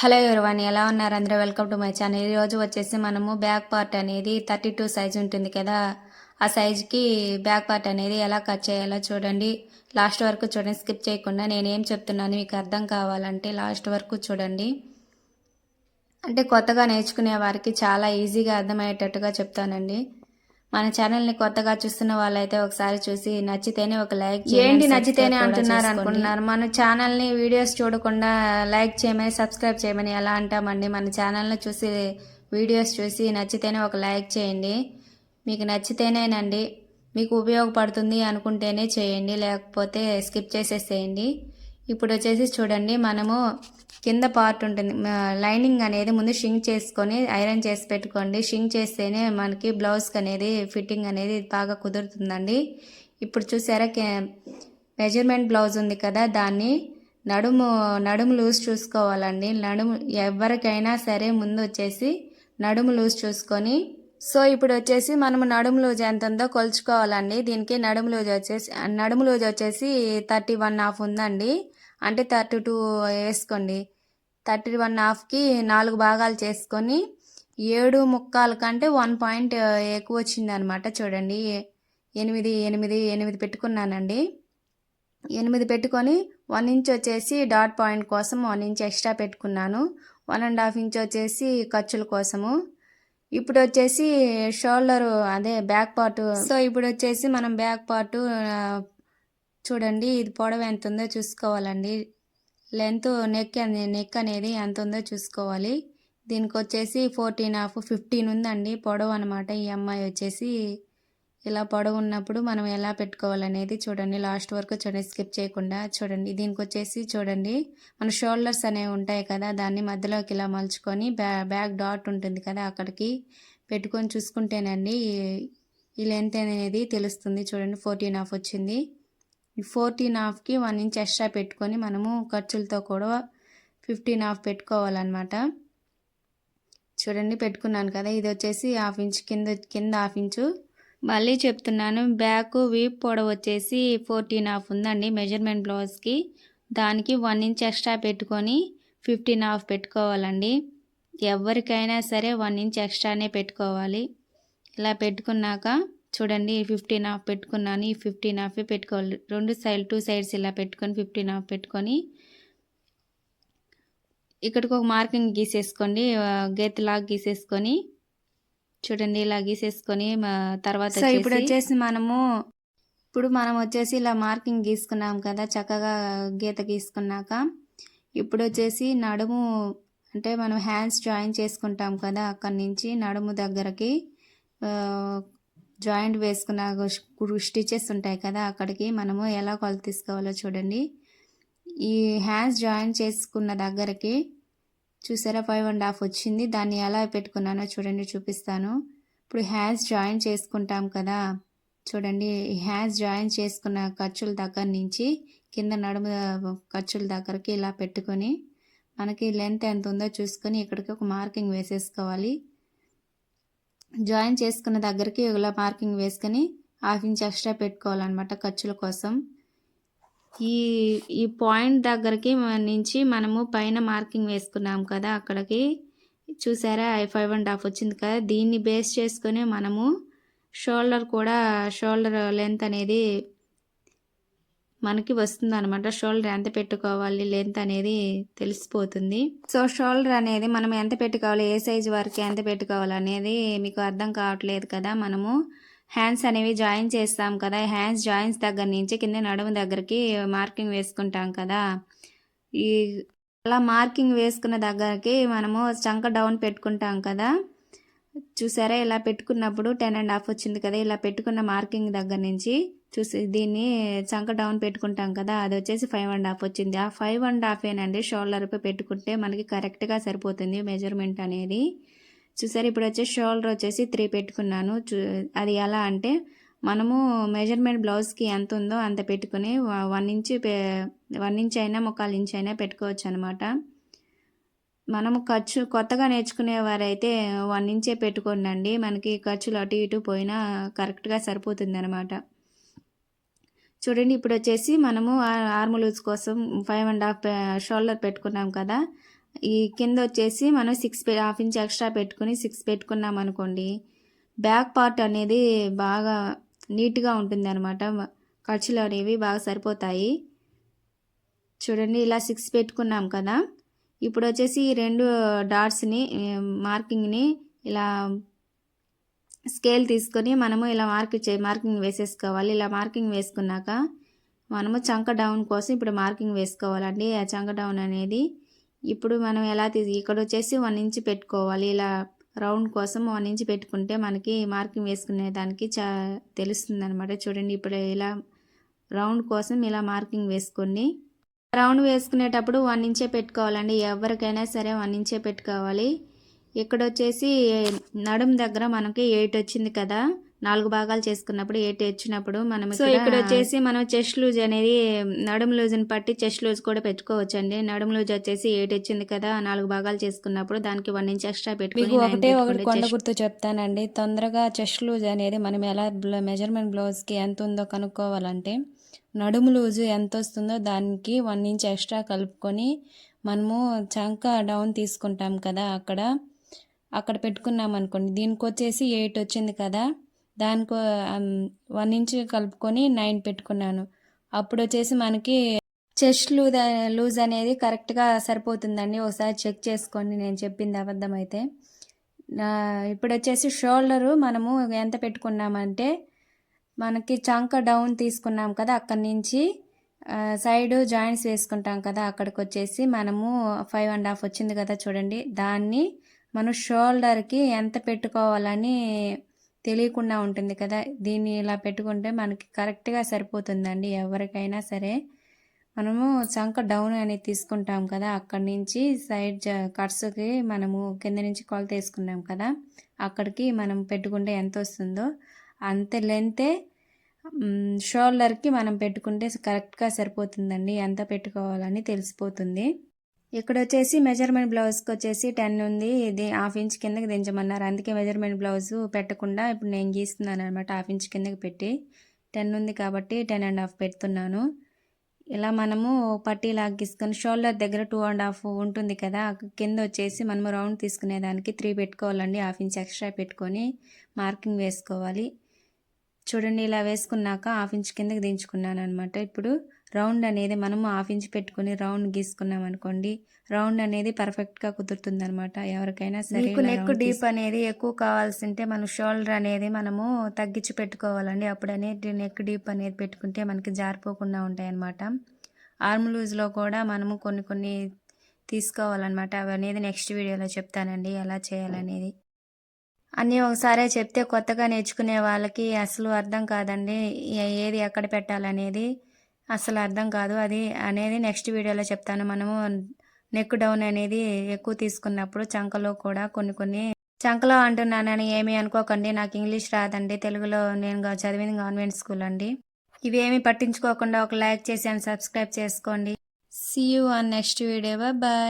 Hello everyone ఎలా ఉన్నారు? అందరూ వెల్కమ్ టు మై ఛానల్. ఈరోజు వచ్చేసి మనము బ్యాక్ పార్ట్ అనేది థర్టీ టూ సైజ్ ఉంటుంది కదా. ఆ సైజ్కి బ్యాక్ పార్ట్ అనేది ఎలా కట్ చేయాలో చూడండి. లాస్ట్ వరకు చూడండి స్కిప్ చేయకుండా. నేనేం చెప్తున్నాను మీకు అర్థం కావాలంటే లాస్ట్ వరకు చూడండి. అంటే కొత్తగా నేర్చుకునే వారికి చాలా ఈజీగా అర్థమయ్యేటట్టుగా చెప్తానండి. మన ఛానల్ని కొత్తగా చూస్తున్న వాళ్ళైతే ఒకసారి చూసి నచ్చితేనే ఒక లైక్ ఏంటి నచ్చితేనే అంటున్నారు అనుకుంటున్నారు? మన ఛానల్ని వీడియోస్ చూడకుండా లైక్ చేయమని సబ్స్క్రైబ్ చేయమని ఎలా అంటామండి? మన ఛానల్ని చూసి వీడియోస్ చూసి నచ్చితేనే ఒక లైక్ చేయండి. మీకు నచ్చితేనేనండి. మీకు ఉపయోగపడుతుంది అనుకుంటేనే చేయండి. లేకపోతే స్కిప్ చేసేసేయండి. ఇప్పుడు వచ్చేసి చూడండి మనము కింద పార్ట్ ఉంటుంది. లైనింగ్ అనేది ముందు షింక్ చేసుకొని ఐరన్ చేసి పెట్టుకోండి. షింక్ చేస్తేనే మనకి బ్లౌజ్కి అనేది ఫిట్టింగ్ అనేది బాగా కుదురుతుందండి. ఇప్పుడు చూసారా మెజర్మెంట్ బ్లౌజ్ ఉంది కదా దాన్ని నడుము నడుము లూజ్ చూసుకోవాలండి. నడుము ఎవరికైనా సరే ముందు వచ్చేసి నడుము లూజ్ చూసుకొని సో ఇప్పుడు వచ్చేసి మనము నడుము లూజ్ ఎంత ఉందో కొలుచుకోవాలండి. దీనికి నడుము లూజ్ వచ్చేసి నడుము లూజ్ వచ్చేసి థర్టీ వన్ హాఫ్ ఉందండి. అంటే థర్టీ టూ వేసుకోండి. థర్టీ వన్ హాఫ్కి నాలుగు భాగాలు చేసుకొని ఏడు ముక్కాల కంటే వన్ పాయింట్ ఎక్కువ వచ్చింది అనమాట చూడండి. ఎనిమిది ఎనిమిది ఎనిమిది పెట్టుకున్నానండి. ఎనిమిది పెట్టుకొని వన్ ఇంచ్ వచ్చేసి డాట్ పాయింట్ కోసం వన్ ఇంచ్ ఎక్స్ట్రా పెట్టుకున్నాను. వన్ అండ్ హాఫ్ ఇంచ్ వచ్చేసి ఖర్చుల కోసము. ఇప్పుడు వచ్చేసి షోల్డర్ అదే బ్యాక్ పార్ట్. సో ఇప్పుడు వచ్చేసి మనం బ్యాక్ పార్ట్ చూడండి ఇది పొడవు ఎంత ఉందో చూసుకోవాలండి. లెంత్ నెక్ నెక్ అనేది ఎంత ఉందో చూసుకోవాలి. దీనికి వచ్చేసి ఫోర్టీన్ హాఫ్ ఫిఫ్టీన్ ఉందండి పొడవు అనమాట ఈ అమ్మాయి వచ్చేసి. ఇలా పొడవు ఉన్నప్పుడు మనం ఎలా పెట్టుకోవాలనేది చూడండి. లాస్ట్ వరకు చూడండి స్కిప్ చేయకుండా చూడండి. దీనికి వచ్చేసి చూడండి మన షోల్డర్స్ అనేవి ఉంటాయి కదా దాన్ని మధ్యలోకి ఇలా మలుచుకొని బ్యా బ్యాక్ డాట్ ఉంటుంది కదా అక్కడికి పెట్టుకొని చూసుకుంటేనండి ఈ లెంత్ అనేది తెలుస్తుంది. చూడండి ఫోర్టీన్ హాఫ్ వచ్చింది. ఫోర్టీన్ హాఫ్కి వన్ ఇంచ్ ఎక్స్ట్రా పెట్టుకొని మనము ఖర్చులతో కూడా ఫిఫ్టీన్ హాఫ్ పెట్టుకోవాలన్నమాట. చూడండి పెట్టుకున్నాను కదా. ఇది వచ్చేసి హాఫ్ ఇంచ్ కింద కింద హాఫ్ ఇంచు. మళ్ళీ చెప్తున్నాను బ్యాక్ వీప్ పొడవు వచ్చేసి ఫోర్టీన్ హాఫ్ ఉందండి మెజర్మెంట్ బ్లౌజ్కి. దానికి వన్ ఇంచ్ ఎక్స్ట్రా పెట్టుకొని ఫిఫ్టీన్ హాఫ్ పెట్టుకోవాలండి. ఎవరికైనా సరే వన్ ఇంచ్ ఎక్స్ట్రానే పెట్టుకోవాలి. ఇలా పెట్టుకున్నాక చూడండి ఫిఫ్టీన్ హాఫ్ పెట్టుకున్నాను. ఈ ఫిఫ్టీన్ హాఫ్ పెట్టుకోవాలి. రెండు సైడ్ టూ సైడ్స్ ఇలా పెట్టుకొని ఫిఫ్టీన్ హాఫ్ పెట్టుకొని ఇక్కడికి ఒక మార్కింగ్ గీసేసుకోండి. గీత లాగా గీసేసుకొని చూడండి ఇలా గీసేసుకొని తర్వాత ఇప్పుడు వచ్చేసి మనము ఇప్పుడు మనం వచ్చేసి ఇలా మార్కింగ్ గీసుకున్నాం కదా చక్కగా గీత గీసుకున్నాక ఇప్పుడు వచ్చేసి నడుము అంటే మనం హ్యాండ్స్ జాయిన్ చేసుకుంటాం కదా అక్కడి నుంచి నడుము దగ్గరకి జాయింట్ వేసుకున్న స్టిచెస్ ఉంటాయి కదా అక్కడికి మనము ఎలా కొలత తీసుకోవాలో చూడండి. ఈ హ్యాండ్స్ జాయిన్ చేసుకున్న దగ్గరకి చూసారా ఫైవ్ అండ్ హాఫ్ వచ్చింది. దాన్ని ఎలా పెట్టుకున్నానో చూడండి చూపిస్తాను. ఇప్పుడు హ్యాండ్స్ జాయిన్ చేసుకుంటాం కదా చూడండి. హ్యాండ్స్ జాయిన్ చేసుకున్న ఖర్చుల దగ్గర నుంచి కింద నడుము ఖర్చుల దగ్గరికి ఇలా పెట్టుకొని మనకి లెంత్ ఎంత ఉందో చూసుకొని ఇక్కడికి ఒక మార్కింగ్ వేసేసుకోవాలి. జాయిన్ చేసుకున్న దగ్గరికి ఇలా మార్కింగ్ వేసుకొని హాఫ్ ఇంచ్ ఎక్స్ట్రా పెట్టుకోవాలన్నమాట ఖర్చుల కోసం. ఈ ఈ పాయింట్ దగ్గరికి నుంచి మనము పైన మార్కింగ్ వేసుకున్నాం కదా అక్కడికి. చూసారా ఐ ఫైవ్ అండ్ హాఫ్ వచ్చింది కదా. దీన్ని బేస్ చేసుకొని మనము షోల్డర్ కూడా షోల్డర్ లెంత్ అనేది మనకి వస్తుంది అనమాట షోల్డర్ ఎంత పెట్టుకోవాలి? లెంత్ అనేది తెలిసిపోతుంది. సో షోల్డర్ అనేది మనం ఎంత పెట్టుకోవాలి? ఏ సైజ్ వరకు ఎంత పెట్టుకోవాలి అనేది మీకు అర్థం కావట్లేదు కదా. మనము హ్యాండ్స్ అనేవి జాయిన్ చేస్తాం కదా. హ్యాండ్స్ జాయిన్స్ దగ్గర నుంచి కింద నడుము దగ్గరికి మార్కింగ్ వేసుకుంటాం కదా. ఈ అలా మార్కింగ్ వేసుకున్న దగ్గరికి మనము చంక డౌన్ పెట్టుకుంటాం కదా. చూసారా? ఇలా పెట్టుకున్నప్పుడు టెన్ అండ్ హాఫ్ వచ్చింది కదా. ఇలా పెట్టుకున్న మార్కింగ్ దగ్గర నుంచి చూసి దీన్ని చంక డౌన్ పెట్టుకుంటాం కదా అది వచ్చేసి ఫైవ్ అండ్ హాఫ్ వచ్చింది. ఆ ఫైవ్ అండ్ హాఫ్ ఏనండి షోల్డర్పై పెట్టుకుంటే మనకి కరెక్ట్గా సరిపోతుంది మెజర్మెంట్ అనేది. చూసారు ఇప్పుడు వచ్చేసి షోల్డర్ వచ్చేసి త్రీ పెట్టుకున్నాను. అది ఎలా అంటే మనము మెజర్మెంట్ బ్లౌజ్కి ఎంత ఉందో అంత పెట్టుకుని వన్ ఇంచ్ వన్ ఇంచ్ అయినా ముక్కాలు ఇంచ్ అయినా పెట్టుకోవచ్చు అనమాట మనము ఖర్చు కొత్తగా నేర్చుకునేవారైతే వన్ ఇంచే పెట్టుకోండి మనకి ఖర్చులు అటు ఇటు పోయినా కరెక్ట్గా సరిపోతుంది అనమాట చూడండి ఇప్పుడు వచ్చేసి మనము ఆర్మ్ లూజ్ కోసం ఫైవ్ అండ్ హాఫ్ షోల్డర్ పెట్టుకున్నాం కదా. ఈ కింద వచ్చేసి మనం సిక్స్ హాఫ్ ఇంచ్ ఎక్స్ట్రా పెట్టుకుని సిక్స్ పెట్టుకున్నాం అనుకోండి బ్యాక్ పార్ట్ అనేది బాగా నీట్గా ఉంటుంది అనమాట ఖర్చులు అనేవి బాగా సరిపోతాయి. చూడండి ఇలా సిక్స్ పెట్టుకున్నాం కదా. ఇప్పుడు వచ్చేసి ఈ రెండు డాట్స్ని మార్కింగ్ని ఇలా స్కేల్ తీసుకొని మనము ఇలా మార్క్ చే మార్కింగ్ వేసేసుకోవాలి. ఇలా మార్కింగ్ వేసుకున్నాక మనము చంక డౌన్ కోసం ఇప్పుడు మార్కింగ్ వేసుకోవాలండి. ఆ చంక డౌన్ అనేది ఇప్పుడు మనం ఎలా తీసి ఇక్కడ వచ్చేసి వన్ ఇంచ్ పెట్టుకోవాలి. ఇలా రౌండ్ కోసం వన్ ఇంచ్ పెట్టుకుంటే మనకి మార్కింగ్ వేసుకునే దానికి చా తెలుస్తుంది అనమాట చూడండి ఇప్పుడు ఇలా రౌండ్ కోసం ఇలా మార్కింగ్ వేసుకోండి రౌండ్ వేసుకునేటప్పుడు వన్ ఇంచే పెట్టుకోవాలండి. ఎవరికైనా సరే వన్ ఇంచే పెట్టుకోవాలి. ఇక్కడ వచ్చేసి నడుం దగ్గర మనకి ఎయిట్ వచ్చింది కదా. నాలుగు భాగాలు చేసుకున్నప్పుడు ఎయిట్ వచ్చినప్పుడు మనం సో ఇక్కడ వచ్చేసి మనం చెస్ట్ లూజ్ అనేది నడుము లూజ్ని పట్టి చెస్ట్ లూజ్ కూడా పెట్టుకోవచ్చు అండి నడుము లూజ్ వచ్చేసి ఎయిట్ వచ్చింది కదా నాలుగు భాగాలు చేసుకున్నప్పుడు దానికి వన్ ఇంచ్ ఎక్స్ట్రా పెట్టుకుని ఒకటే ఒకటి కొండ గుర్తు చెప్తానండి. తొందరగా చెస్ట్ లూజ్ అనేది మనం ఎలా మెజర్మెంట్ బ్లౌజ్కి ఎంత ఉందో కనుక్కోవాలంటే నడుము లూజు ఎంత వస్తుందో దానికి వన్ ఇంచ్ ఎక్స్ట్రా కలుపుకొని మనము చంక డౌన్ తీసుకుంటాం కదా అక్కడ. అక్కడ పెట్టుకున్నాం అనుకోండి. దీనికి వచ్చేసి ఎయిట్ వచ్చింది కదా. దానికో వన్ ఇంచ్ కలుపుకొని నైన్ పెట్టుకున్నాను. అప్పుడు వచ్చేసి మనకి చెస్ట్ లూజ్ లూజ్ అనేది కరెక్ట్గా సరిపోతుందండి. ఒకసారి చెక్ చేసుకోండి. నేను చెప్పింది అబద్ధం అయితే. ఇప్పుడు వచ్చేసి షోల్డరు మనము ఎంత పెట్టుకున్నామంటే మనకి చంక డౌన్ తీసుకున్నాం కదా అక్కడి నుంచి. సైడ్ జాయింట్స్ వేసుకుంటాం కదా అక్కడికి వచ్చేసి మనము ఫైవ్ అండ్ హాఫ్ వచ్చింది కదా చూడండి. దాన్ని మనం షోల్డర్కి ఎంత పెట్టుకోవాలని తెలియకుండా ఉంటుంది కదా. దీన్ని ఇలా పెట్టుకుంటే మనకి కరెక్ట్గా సరిపోతుందండి. ఎవరికైనా సరే. మనము చంక డౌన్ అనేది తీసుకుంటాం కదా. అక్కడి నుంచి సైడ్ కట్స్కి మనము కింద నుంచి కొలత వేసుకున్నాం కదా. అక్కడికి మనం పెట్టుకుంటే ఎంత వస్తుందో అంత లెంతే షోల్డర్కి మనం పెట్టుకుంటే కరెక్ట్గా సరిపోతుందండి. ఎంత పెట్టుకోవాలని తెలిసిపోతుంది. ఇక్కడ వచ్చేసి మెజర్మెంట్ బ్లౌజ్కి వచ్చేసి టెన్ ఉంది. ఇది హాఫ్ ఇంచ్ కిందకి దించమన్నారు. అందుకే మెజర్మెంట్ బ్లౌజ్ పెట్టకుండా ఇప్పుడు నేను గీస్తున్నాను అనమాట హాఫ్ ఇంచ్ కిందకి పెట్టి టెన్ ఉంది కాబట్టి టెన్ అండ్ హాఫ్ పెడుతున్నాను. ఇలా మనము పట్టీలా గీసుకొని షోల్డర్ దగ్గర టూ అండ్ హాఫ్ ఉంటుంది కదా కింద వచ్చేసి మనము రౌండ్ తీసుకునేదానికి త్రీ పెట్టుకోవాలండి. హాఫ్ ఇంచ్ ఎక్స్ట్రా పెట్టుకొని మార్కింగ్ వేసుకోవాలి. చూడండి ఇలా వేసుకున్నాక హాఫ్ ఇంచ్ కిందకి దించుకున్నాను అనమాట ఇప్పుడు రౌండ్ అనేది మనము హాఫ్ ఇంచ్ పెట్టుకుని రౌండ్ గీసుకున్నాం అనుకోండి రౌండ్ అనేది పర్ఫెక్ట్గా కుదురుతుంది అనమాట ఎవరికైనా సరే నెక్ డీప్ అనేది ఎక్కువ కావాల్సి ఉంటే మన షోల్డర్ అనేది మనము తగ్గించి పెట్టుకోవాలండి. అప్పుడు అనేది నెక్ డీప్ అనేది పెట్టుకుంటే మనకి జారిపోకుండా ఉంటాయి అనమాట ఆర్మ్ లూజ్లో కూడా మనము కొన్ని కొన్ని తీసుకోవాలన్నమాట. అవి అనేది నెక్స్ట్ వీడియోలో చెప్తానండి ఎలా చేయాలనేది. అన్నీ ఒకసారే చెప్తే కొత్తగా నేర్చుకునే వాళ్ళకి అసలు అర్థం కాదండి ఏది ఎక్కడ పెట్టాలనేది. అసలు అర్థం కాదు. అది అనేది నెక్స్ట్ వీడియోలో చెప్తాను. మనము నెక్ డౌన్ అనేది ఎక్కువ తీసుకున్నప్పుడు చంకలో కూడా కొన్ని కొన్ని చంకలో అంటున్నానని ఏమీ అనుకోకండి. నాకు ఇంగ్లీష్ రాదండి. తెలుగులో నేను చదివింది గవర్నమెంట్ స్కూల్ అండి. ఇవేమి పట్టించుకోకుండా ఒక లైక్ చేసి అండ్ సబ్స్క్రైబ్ చేసుకోండి. See you on next video bye